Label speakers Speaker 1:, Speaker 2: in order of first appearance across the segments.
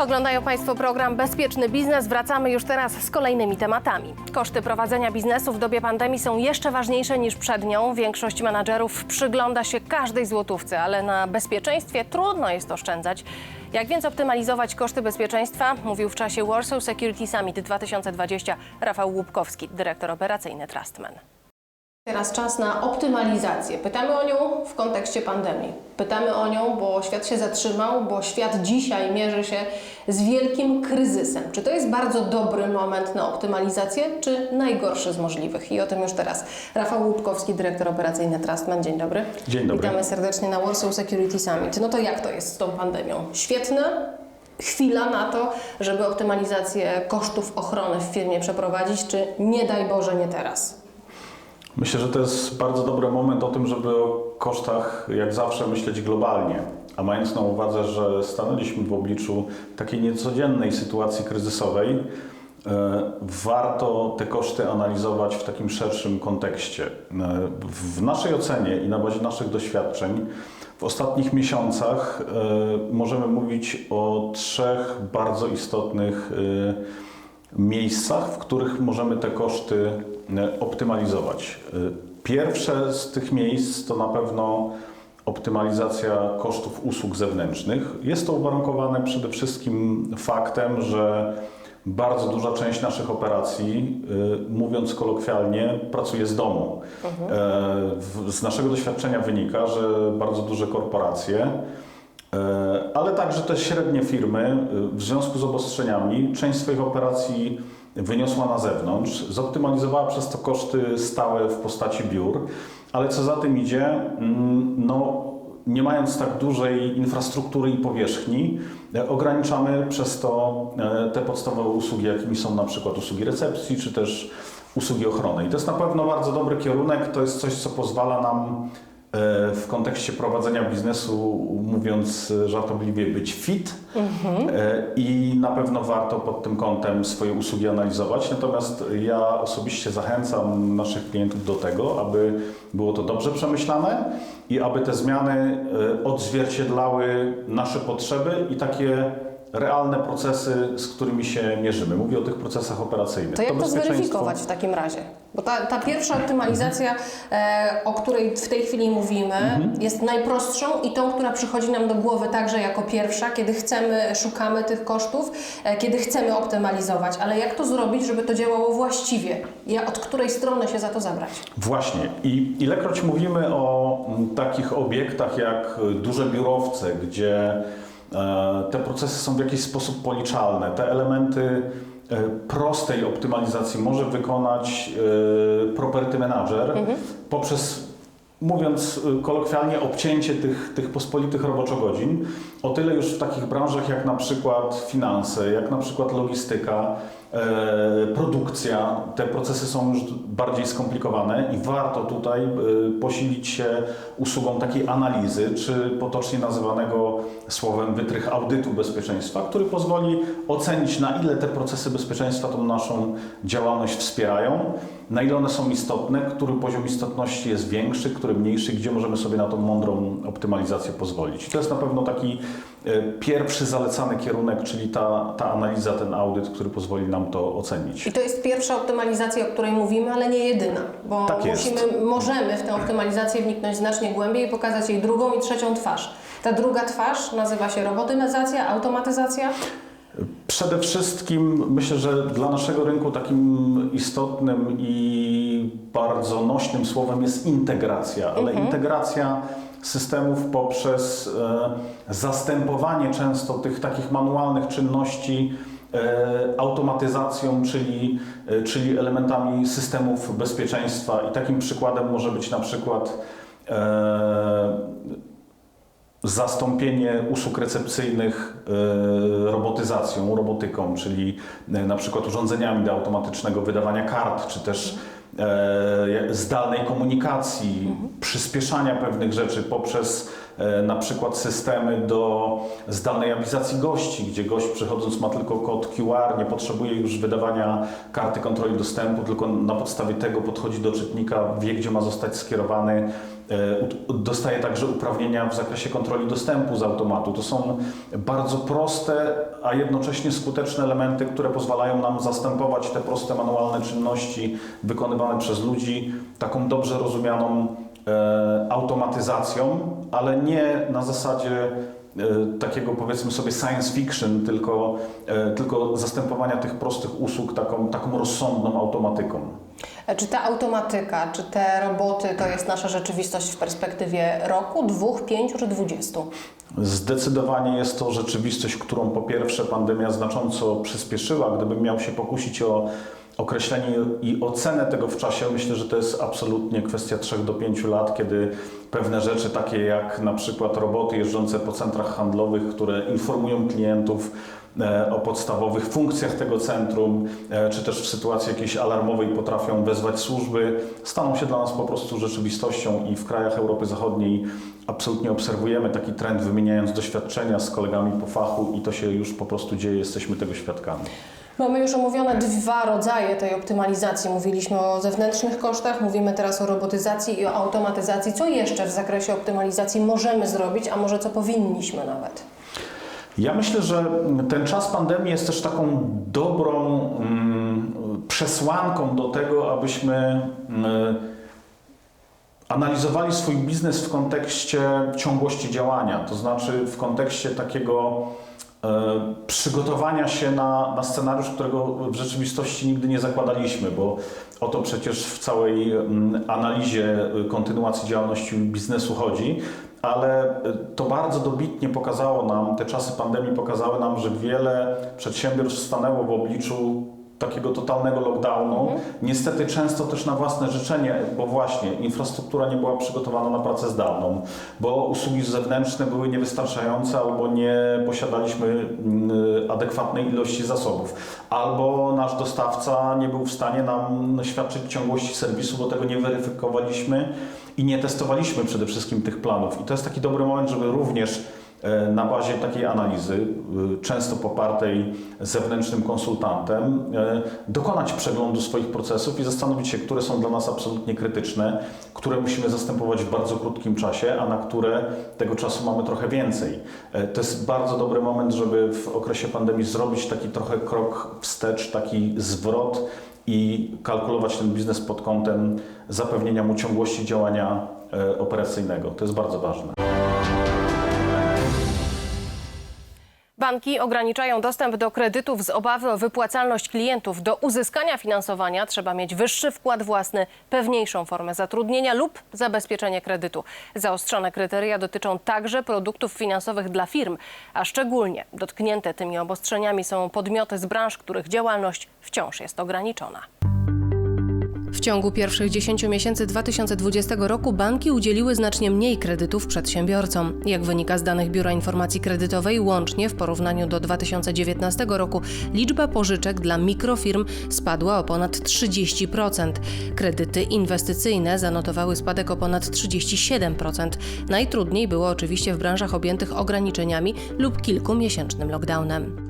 Speaker 1: Oglądają Państwo program Bezpieczny Biznes. Wracamy już teraz z kolejnymi tematami. Koszty prowadzenia biznesu w dobie pandemii są jeszcze ważniejsze niż przed nią. Większość menadżerów przygląda się każdej złotówce, ale na bezpieczeństwie trudno jest oszczędzać. Jak więc optymalizować koszty bezpieczeństwa? Mówił w czasie Warsaw Security Summit 2020 Rafał Łupkowski, dyrektor operacyjny Trustman. Teraz czas na optymalizację. Pytamy o nią w kontekście pandemii. Pytamy o nią, bo świat się zatrzymał, bo świat dzisiaj mierzy się z wielkim kryzysem. Czy to jest bardzo dobry moment na optymalizację, czy najgorszy z możliwych? I o tym już teraz. Rafał Łupkowski, dyrektor operacyjny Trustman. Dzień dobry.
Speaker 2: Dzień dobry.
Speaker 1: Witamy serdecznie na Warsaw Security Summit. No to jak to jest z tą pandemią? Świetna chwila na to, żeby optymalizację kosztów ochrony w firmie przeprowadzić, czy nie daj Boże, nie teraz?
Speaker 2: Myślę, że to jest bardzo dobry moment o tym, żeby o kosztach jak zawsze myśleć globalnie. A mając na uwadze, że stanęliśmy w obliczu takiej niecodziennej sytuacji kryzysowej, e, warto te koszty analizować w takim szerszym kontekście. E, W naszej ocenie i na bazie naszych doświadczeń w ostatnich miesiącach e, możemy mówić o trzech bardzo istotnych miejscach, w których możemy te koszty optymalizować. E, Pierwsze z tych miejsc to na pewno optymalizacja kosztów usług zewnętrznych. Jest to uwarunkowane przede wszystkim faktem, że bardzo duża część naszych operacji, e, mówiąc kolokwialnie, pracuje z domu. E, w- Z naszego doświadczenia wynika, że bardzo duże korporacje E, ale także te średnie firmy e, w związku z obostrzeniami część swoich operacji wyniosła na zewnątrz, zoptymalizowała przez to koszty stałe w postaci biur, ale co za tym idzie, mm, no, nie mając tak dużej infrastruktury i powierzchni, e, ograniczamy przez to e, te podstawowe usługi, jakimi są na przykład usługi recepcji, czy też usługi ochrony. I to jest na pewno bardzo dobry kierunek, to jest coś, co pozwala nam w kontekście prowadzenia biznesu, mówiąc e, żartobliwie, być fit E, i na pewno warto pod tym kątem swoje usługi analizować. Natomiast ja osobiście zachęcam naszych klientów do tego, aby było to dobrze przemyślane i aby te zmiany e, odzwierciedlały nasze potrzeby i takie realne procesy, z którymi się mierzymy. Mówię o tych procesach operacyjnych.
Speaker 1: To jak to
Speaker 2: bezpieczeństwo-
Speaker 1: zweryfikować w takim razie? Bo ta, ta pierwsza optymalizacja, e, o której w tej chwili mówimy,
Speaker 2: Mhm.
Speaker 1: jest najprostszą i tą, która przychodzi nam do głowy także jako pierwsza, kiedy chcemy, szukamy tych kosztów, e, kiedy chcemy optymalizować. Ale jak to zrobić, żeby to działało właściwie? Ja, od której strony się za to zabrać?
Speaker 2: Właśnie. I ilekroć mówimy o takich obiektach jak duże biurowce, gdzie te procesy są w jakiś sposób policzalne, te elementy e, prostej optymalizacji może wykonać e, property manager poprzez mówiąc kolokwialnie, obcięcie tych, tych pospolitych roboczogodzin. O tyle już w takich branżach jak na przykład finanse, jak na przykład logistyka, e, produkcja, te procesy są już bardziej skomplikowane i warto tutaj e, posilić się usługą takiej analizy, czy potocznie nazywanego słowem wytrych audytu bezpieczeństwa, który pozwoli ocenić na ile te procesy bezpieczeństwa tą naszą działalność wspierają, na ile one są istotne, który poziom istotności jest większy, który mniejszy, gdzie możemy sobie na tą mądrą optymalizację pozwolić. To jest na pewno taki pierwszy zalecany kierunek, czyli ta, ta analiza, ten audyt, który pozwoli nam to ocenić.
Speaker 1: I to jest pierwsza optymalizacja, o której mówimy, ale nie jedyna, bo
Speaker 2: Tak
Speaker 1: musimy, możemy w tę optymalizację wniknąć znacznie głębiej i pokazać jej drugą i trzecią twarz. Ta druga twarz nazywa się robotyzacja, automatyzacja.
Speaker 2: Przede wszystkim myślę, że dla naszego rynku takim istotnym i bardzo nośnym słowem jest integracja, ale integracja systemów poprzez e, zastępowanie często tych takich manualnych czynności e, automatyzacją, czyli, e, czyli elementami systemów bezpieczeństwa. I takim przykładem może być na przykład zastąpienie usług recepcyjnych robotyzacją, robotyką, czyli na przykład urządzeniami do automatycznego wydawania kart, czy też zdalnej komunikacji, przyspieszania pewnych rzeczy poprzez e, na przykład systemy do zdalnej awizacji gości, gdzie gość przychodząc ma tylko kod QR, nie potrzebuje już wydawania karty kontroli dostępu, tylko na podstawie tego podchodzi do czytnika, wie gdzie ma zostać skierowany u- dostaje także uprawnienia w zakresie kontroli dostępu z automatu. To są bardzo proste, a jednocześnie skuteczne elementy, które pozwalają nam zastępować te proste manualne czynności wykonywane przez ludzi taką dobrze rozumianą e, automatyzacją, ale nie na zasadzie e, takiego powiedzmy sobie science fiction, tylko, e, tylko zastępowania tych prostych usług taką, taką rozsądną automatyką.
Speaker 1: E, Czy ta automatyka, czy te roboty to jest nasza rzeczywistość w perspektywie roku, dwóch, pięciu czy dwudziestu?
Speaker 2: Zdecydowanie jest to rzeczywistość, którą po pierwsze pandemia znacząco przyspieszyła. Gdybym miał się pokusić o określenie i ocenę tego w czasie, myślę, że to jest absolutnie kwestia 3 do 5 lat, kiedy pewne rzeczy takie jak na przykład roboty jeżdżące po centrach handlowych, które informują klientów e, o podstawowych funkcjach tego centrum, e, czy też w sytuacji jakiejś alarmowej potrafią wezwać służby, staną się dla nas po prostu rzeczywistością i w krajach Europy Zachodniej absolutnie obserwujemy taki trend, wymieniając doświadczenia z kolegami po fachu i to się już po prostu dzieje, jesteśmy tego świadkami.
Speaker 1: Mamy już omówione dwa rodzaje tej optymalizacji. Mówiliśmy o zewnętrznych kosztach, mówimy teraz o robotyzacji i o automatyzacji. Co jeszcze w zakresie optymalizacji możemy zrobić, a może co powinniśmy nawet?
Speaker 2: Ja myślę, że ten czas pandemii jest też taką dobrą mm, przesłanką do tego, abyśmy mm, analizowali swój biznes w kontekście ciągłości działania, to znaczy w kontekście takiego przygotowania się na, na scenariusz, którego w rzeczywistości nigdy nie zakładaliśmy, bo o to przecież w całej mm, analizie y, kontynuacji działalności biznesu chodzi. Ale y, to bardzo dobitnie pokazało nam, te czasy pandemii pokazały nam, że wiele przedsiębiorstw stanęło w obliczu takiego totalnego lockdownu. Niestety często też na własne życzenie, bo właśnie infrastruktura nie była przygotowana na pracę zdalną, bo usługi zewnętrzne były niewystarczające albo nie posiadaliśmy mm, adekwatnej ilości zasobów, albo nasz dostawca nie był w stanie nam świadczyć ciągłości serwisu, bo tego nie weryfikowaliśmy i nie testowaliśmy przede wszystkim tych planów. I to jest taki dobry moment, żeby również na bazie takiej analizy, y, często popartej zewnętrznym konsultantem, e, dokonać przeglądu swoich procesów i zastanowić się, które są dla nas absolutnie krytyczne, które musimy zastępować w bardzo krótkim czasie, a na które tego czasu mamy trochę więcej. E, To jest bardzo dobry moment, żeby w okresie pandemii zrobić taki trochę krok wstecz, taki zwrot i kalkulować ten biznes pod kątem zapewnienia mu ciągłości działania e, operacyjnego. To jest bardzo ważne.
Speaker 1: Banki ograniczają dostęp do kredytów z obawy o wypłacalność klientów. Do uzyskania finansowania trzeba mieć wyższy wkład własny, pewniejszą formę zatrudnienia lub zabezpieczenie kredytu. Zaostrzone kryteria dotyczą także produktów finansowych dla firm, a szczególnie dotknięte tymi obostrzeniami są podmioty z branż, których działalność wciąż jest ograniczona. W ciągu pierwszych 10 miesięcy 2020 roku banki udzieliły znacznie mniej kredytów przedsiębiorcom. Jak wynika z danych Biura Informacji Kredytowej, łącznie w porównaniu do 2019 roku liczba pożyczek dla mikrofirm spadła o ponad 30%. Kredyty inwestycyjne zanotowały spadek o ponad 37%. Najtrudniej było oczywiście w branżach objętych ograniczeniami lub kilkumiesięcznym lockdownem.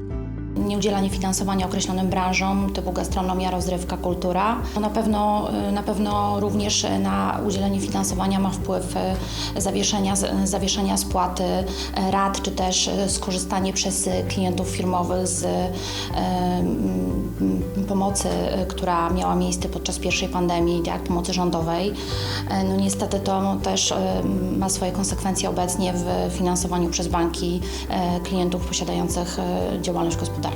Speaker 3: Nieudzielanie finansowania określonym branżom typu gastronomia, rozrywka, kultura. Na pewno, na pewno również na udzielenie finansowania ma wpływ e, zawieszenia, zawieszenia spłaty rat, czy też skorzystanie przez klientów firmowych z pomocy, która miała miejsce podczas pierwszej pandemii, jak pomocy rządowej. No niestety to też ma swoje konsekwencje obecnie w finansowaniu przez banki klientów posiadających działalność gospodarczą.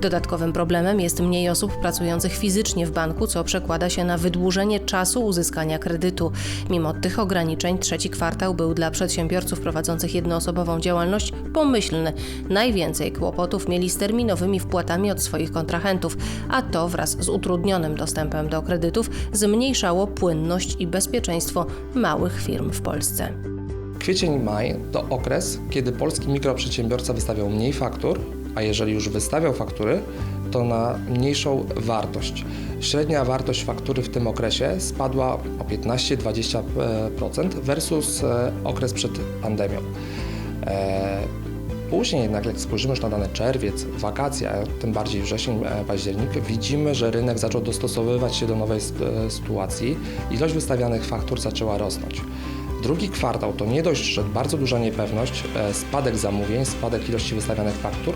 Speaker 1: Dodatkowym problemem jest mniej osób pracujących fizycznie w banku, co przekłada się na wydłużenie czasu uzyskania kredytu. Mimo tych ograniczeń trzeci kwartał był dla przedsiębiorców prowadzących jednoosobową działalność pomyślny. Najwięcej kłopotów mieli z terminowymi wpłatami od swoich kontrahentów, a to wraz z utrudnionym dostępem do kredytów zmniejszało płynność i bezpieczeństwo małych firm w Polsce.
Speaker 4: Kwiecień i maj to okres, kiedy polski mikroprzedsiębiorca wystawiał mniej faktur, a jeżeli już wystawiał faktury, to na mniejszą wartość. Średnia wartość faktury w tym okresie spadła o 15-20% versus e, okres przed pandemią. E, Później jednak, jak spojrzymy już na dane czerwiec, wakacje, a tym bardziej wrzesień, e, październik, widzimy, że rynek zaczął dostosowywać się do nowej sytuacji. Ilość wystawianych faktur zaczęła rosnąć. Drugi kwartał to nie dość, że bardzo duża niepewność, e, spadek zamówień, spadek ilości wystawianych faktur,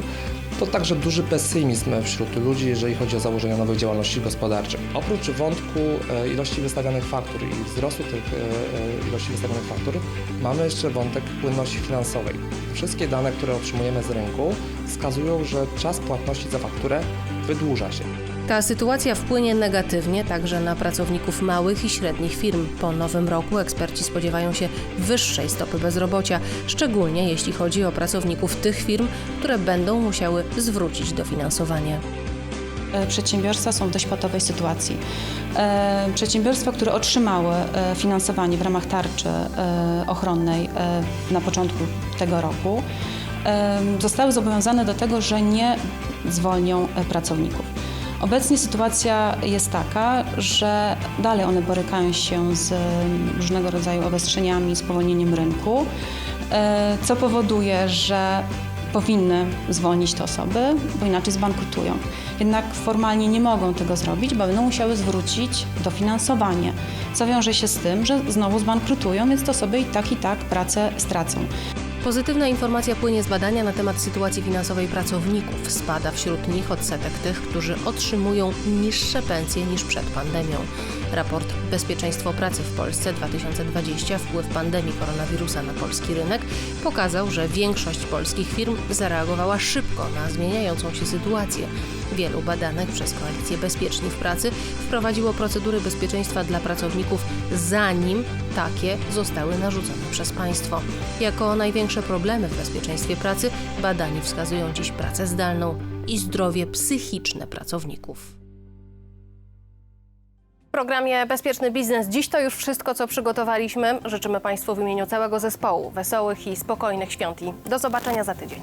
Speaker 4: to także duży pesymizm wśród ludzi, jeżeli chodzi o założenia nowych działalności gospodarczych. Oprócz wątku e, ilości wystawianych faktur i wzrostu tych e, ilości wystawionych faktur, mamy jeszcze wątek płynności finansowej. Wszystkie dane, które otrzymujemy z rynku, wskazują, że czas płatności za fakturę wydłuża się.
Speaker 1: Ta sytuacja wpłynie negatywnie także na pracowników małych i średnich firm. Po nowym roku eksperci spodziewają się wyższej stopy bezrobocia, szczególnie jeśli chodzi o pracowników tych firm, które będą musiały zwrócić dofinansowanie.
Speaker 5: E, Przedsiębiorstwa są w dość patowej sytuacji. E, Przedsiębiorstwa, które otrzymały e, finansowanie w ramach tarczy ochronnej na początku tego roku, zostały zobowiązane do tego, że nie zwolnią pracowników. Obecnie sytuacja jest taka, że dalej one borykają się z mm, różnego rodzaju obostrzeniami, spowolnieniem rynku, e, co powoduje, że powinny zwolnić te osoby, bo inaczej zbankrutują. Jednak formalnie nie mogą tego zrobić, bo będą musiały zwrócić dofinansowanie, co wiąże się z tym, że znowu zbankrutują, więc te osoby i tak i tak pracę stracą.
Speaker 1: Pozytywna informacja płynie z badania na temat sytuacji finansowej pracowników. Spada wśród nich odsetek tych, którzy otrzymują niższe pensje niż przed pandemią. Raport Bezpieczeństwo pracy w Polsce 2020 wpływ pandemii koronawirusa na polski rynek pokazał, że większość polskich firm zareagowała szybko na zmieniającą się sytuację. Wielu badanych przez Koalicję Bezpieczni w Pracy wprowadziło procedury bezpieczeństwa dla pracowników, zanim takie zostały narzucone przez państwo. Jako największe problemy w bezpieczeństwie pracy badani wskazują dziś pracę zdalną i zdrowie psychiczne pracowników. Programie Bezpieczny Biznes dziś to już wszystko, co przygotowaliśmy. Życzymy Państwu w imieniu całego zespołu wesołych i spokojnych świąt do zobaczenia za tydzień.